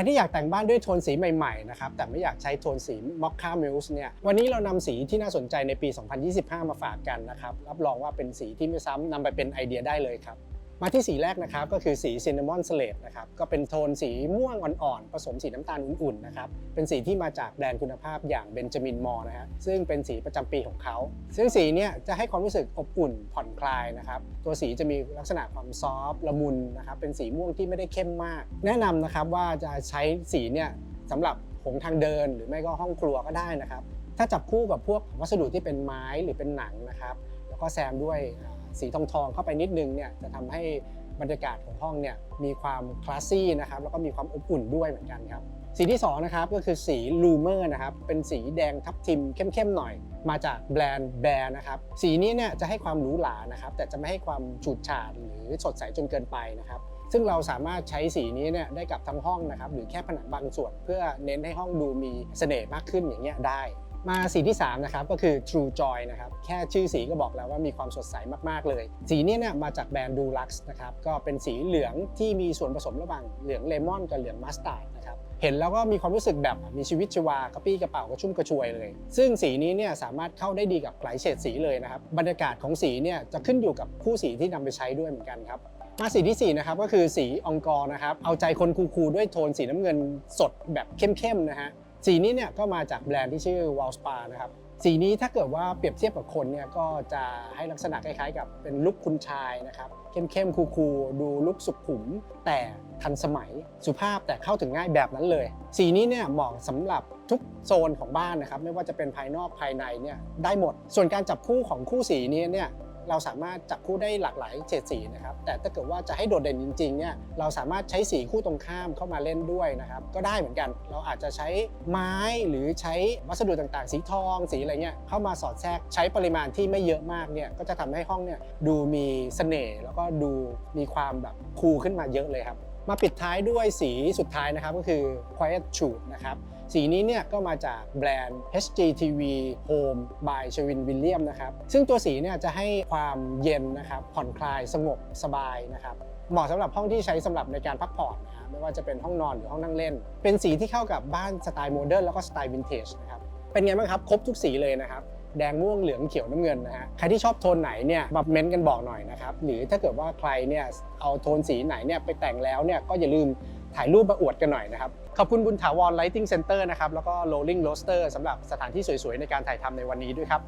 รที่อยากแต่งบ้านด้วยโทนสีใหม่ๆนะครับแต่ไม่อยากใช้โทนสีมอคคามิลส์เนี่ยวันนี้เรานำสีที่น่าสนใจในปี 2025 มาฝากกันนะครับรับรองว่าเป็นสีที่ไม่ซ้ำนำไปเป็นไอเดียได้เลยครับ มาที่สีแรกนะครับก็คือสีซินนามอนสเลดนะครับก็เป็นโทนสีม่วงอ่อนๆ ผสมสีน้ำตาลอุ่นๆนะครับเป็นสีที่มาจากแบรนด์คุณภาพอย่างเบนจามินมอร์นะฮะซึ่งเป็นสีประจำปีของเขาซึ่งสีเนี่ยจะให้ความรู้สึกอบอุ่นผ่อนคลายนะครับตัวสีจะมีลักษณะความซอฟต์ละมุนนะครับเป็นสีม่วงที่ไม่ได้เข้มมาก แนะนำนะครับว่าจะใช้สีเนี่ยสำหรับหงทางเดิน หรือไม่ก็ห้องครัวก็ได้นะครับ ถ้าจับคู่กับพวกวัสดุที่เป็นไม้หรือเป็นหนังนะครับ แล้วก็แซมด้วย สีทองทองเข้าไปนิดนึงเนี่ยจะทำให้บรรยากาศของห้องเนี่ยมีความคลาสซี่นะครับแล้วก็มีความอบอุ่นด้วยเหมือนกันครับสีที่2นะครับก็คือสีลูเมอร์นะครับเป็นสีแดงทับทิมเข้มๆหน่อย มาจากแบรนด์แบร์นะครับสีนี้เนี่ยจะให้ความหรูหรานะครับแต่จะไม่ให้ความฉูดฉาดหรือสดใสจนเกินไปนะครับซึ่งเราสามารถใช้สีนี้เนี่ยได้กับทั้งห้องนะครับหรือแค่ผนังบางส่วน เพื่อเน้นให้ห้องดูมีเสน่ห์มากขึ้นอย่างเงี้ยได้ มาสีที่ 3 นะครับ ก็คือ True Joy นะครับ แค่ชื่อสีก็บอกแล้วว่ามีความสดใสมากๆเลย สีนี้เนี่ยมาจากแบรนด์ Dulux นะครับ ก็เป็นสีเหลืองที่มีส่วนผสมระหว่างเหลืองเลมอนกับเหลืองมัสตาร์ดนะครับเห็นแล้วก็มีความรู้สึกแบบมีชีวิตชีวากระปี้กระเป๋ากระชุ่มกระชวยเลย ซึ่งสีนี้เนี่ยสามารถเข้าได้ดีกับหลายเฉดสีเลยนะครับบรรยากาศของสีเนี่ยจะขึ้นอยู่กับคู่สีที่นำไปใช้ด้วยเหมือนกันครับมาสีที่ 4 นะครับก็คือสีองกอร์นะครับเอาใจคนคูลๆด้วยโทนสีน้ำเงินสดแบบเข้มๆนะฮะ สีนี้เนี่ยก็มาจากแบรนด์ที่ชื่อ w a l s p a นะครับสีนี้ถ้าเกิดว่าเปรียบเทียบกับคนเนี่ยก็จะให้ลักษณะคล้ายๆ กับเป็นลุคคุณชายนะครับเข้มๆคูลๆดูลุคสุขุม แต่ทันสมัยสุภาพแต่เข้าถึงง่ายแบบนั้นเลย สีนี้เนี่ยเหมาะสำหรับทุกโซนของบ้านนะครับไม่ว่าจะเป็นภายนอกภายในเนี่ยได้หมด ส่วนการจับคู่ของคู่สีนี้เนี่ย เราสามารถจับคู่ได้หลากหลายเฉดสีนะครับ แต่ถ้าเกิดว่าจะให้โดดเด่นจริงๆเนี่ยเราสามารถใช้สีคู่ตรงข้ามเข้ามาเล่นด้วยนะครับก็ได้เหมือนกัน เราอาจจะใช้ไม้หรือใช้วัสดุต่างๆ สีทอง สีอะไรเงี้ยเข้ามาสอดแทรกใช้ปริมาณที่ไม่เยอะมากเนี่ยก็จะทำให้ห้องเนี่ยดูมีเสน่ห์แล้วก็ดูมีความแบบคูลขึ้นมาเยอะเลยครับ มาปิดท้ายด้วยสีสุดท้ายนะครับก็คือ Quiet Shoot นะครับสีนี้เนี่ยก็มาจากแบรนด์ HGTV Home by Sherwin William นะครับซึ่งตัวสีเนี่ยจะให้ความเย็นนะครับผ่อนคลายสงบสบายนะครับเหมาะสำหรับห้องที่ใช้สำหรับในการพักผ่อนนะฮะไม่ว่าจะเป็นห้องนอนหรือห้องนั่งเล่น เป็นสีที่เข้ากับบ้านสไตล์โมเดิร์นแล้วก็สไตล์วินเทจนะครับเป็นไงบ้างครับครบทุกสีเลยนะครับ แดงม่วงเหลืองเขียวน้ำเงินนะฮะใครที่ชอบโทนไหนเนี่ยมาเม้นต์กันบอกหน่อยนะครับหรือถ้าเกิดว่าใครเนี่ยเอาโทนสีไหนเนี่ยไปแต่งแล้วเนี่ยก็อย่าลืมถ่ายรูปมาอวดกันหน่อยนะครับ ขอบคุณบุญถาวร Lighting Center นะครับ แล้วก็ Rolling Roaster สำหรับสถานที่สวยๆ ในการถ่ายทำในวันนี้ด้วยครับ